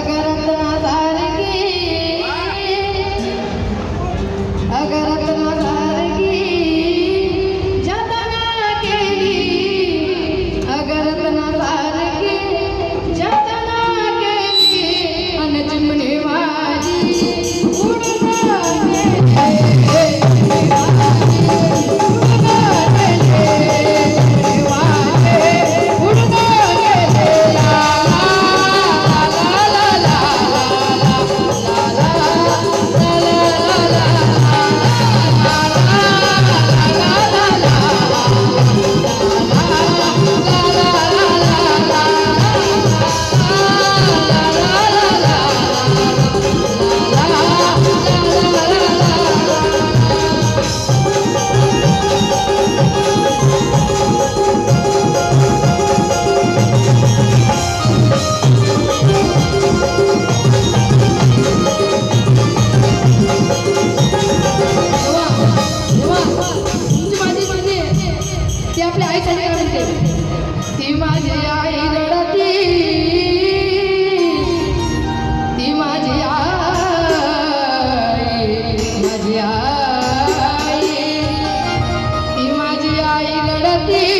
sacar आपल्या आईसाठी ती माझी आई रडती. ती माझी आई माझी आई. ती माझी आई रडती.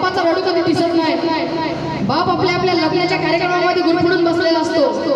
बापाचा रडू कधी दिसत नाही. बाप आपल्या आपल्या लग्नाच्या कार्यक्रमामध्ये गुरफडून बसलेला असतो.